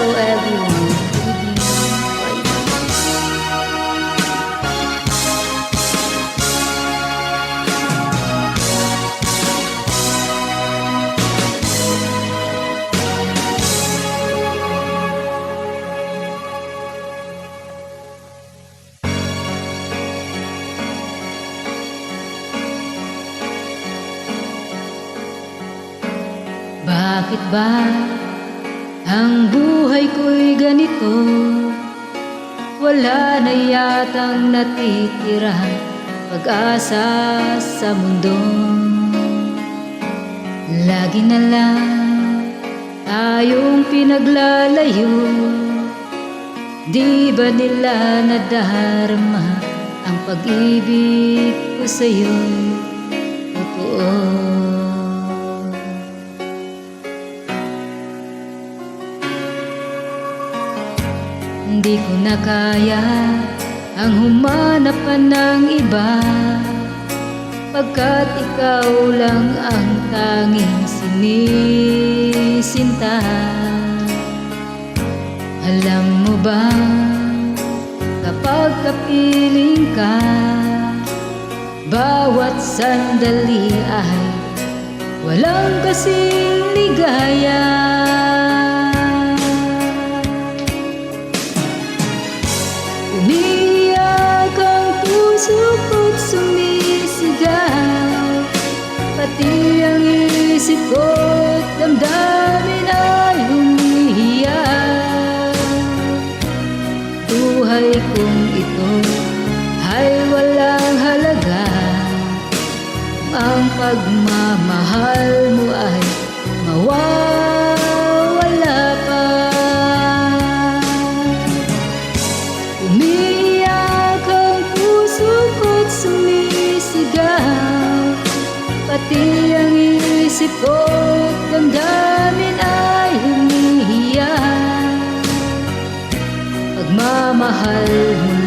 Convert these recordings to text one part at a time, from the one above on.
Hello everyone. Bakit ba ang buhay ko'y ganito? Wala na yatang natitira pag-asa sa mundo. Lagi na lang tayong pinaglalayo. Di ba nila nadarama ang pag-ibig ko sa'yo? Totoo. Hindi ko na kaya ang humanap pa ng iba. Pagkat ikaw lang ang tanging sinisinta. Alam mo ba kapag kapiling ka Bawat sandali ay walang kasing ligaya ko't damdamin ay umiiyak Buhay kong ito ay walang halaga. Ang pagmamahal mo ay mawawala pa. Umiiyak ang puso ko't sumisigaw Pati ang isip ko't damdamin ay humihiyak Pagmamahal mo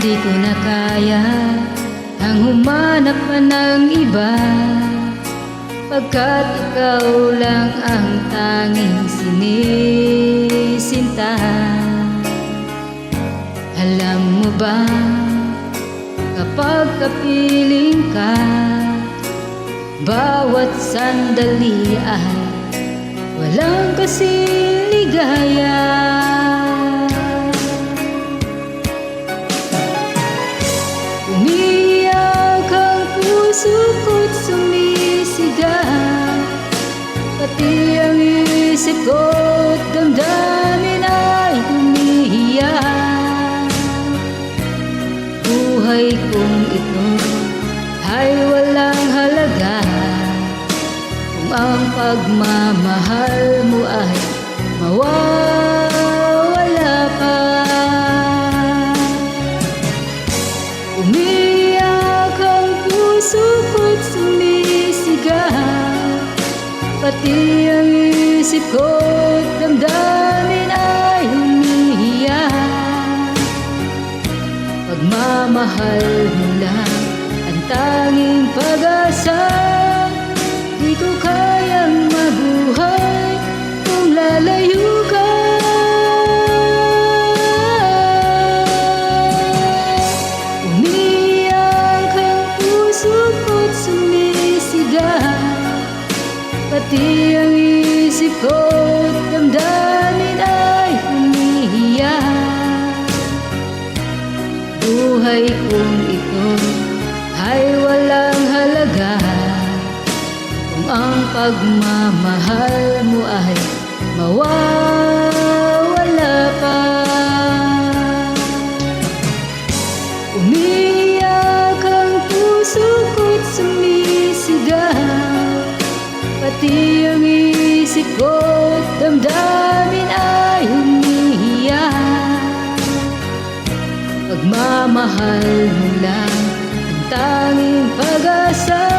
Hindi ko na kaya ang humanap pa ng iba. Pagkat ikaw lang ang tanging sinisinta. Alam mo ba kapag kapiling ka Bawat sandali ay walang kasing ligaya Pati ang isip ko't damdamin ay humihiyak Buhay kong ito ay walang halaga. Kung ang pagmamahal Pati ang isip ko't damdamin ay humihiyak Pagmamahal mo lang ang tanging pag-asa Di ko kayang mabuhay kung lalayo ka Pati ang isip ko't damdamin ay humihiyak Buhay kong ito ay walang halaga. Kung ang pagmamahal mo ay mawawala Pati ang isip ko't damdamin ay umiiyak Pagmamahal mo lang ang tanging pag-asa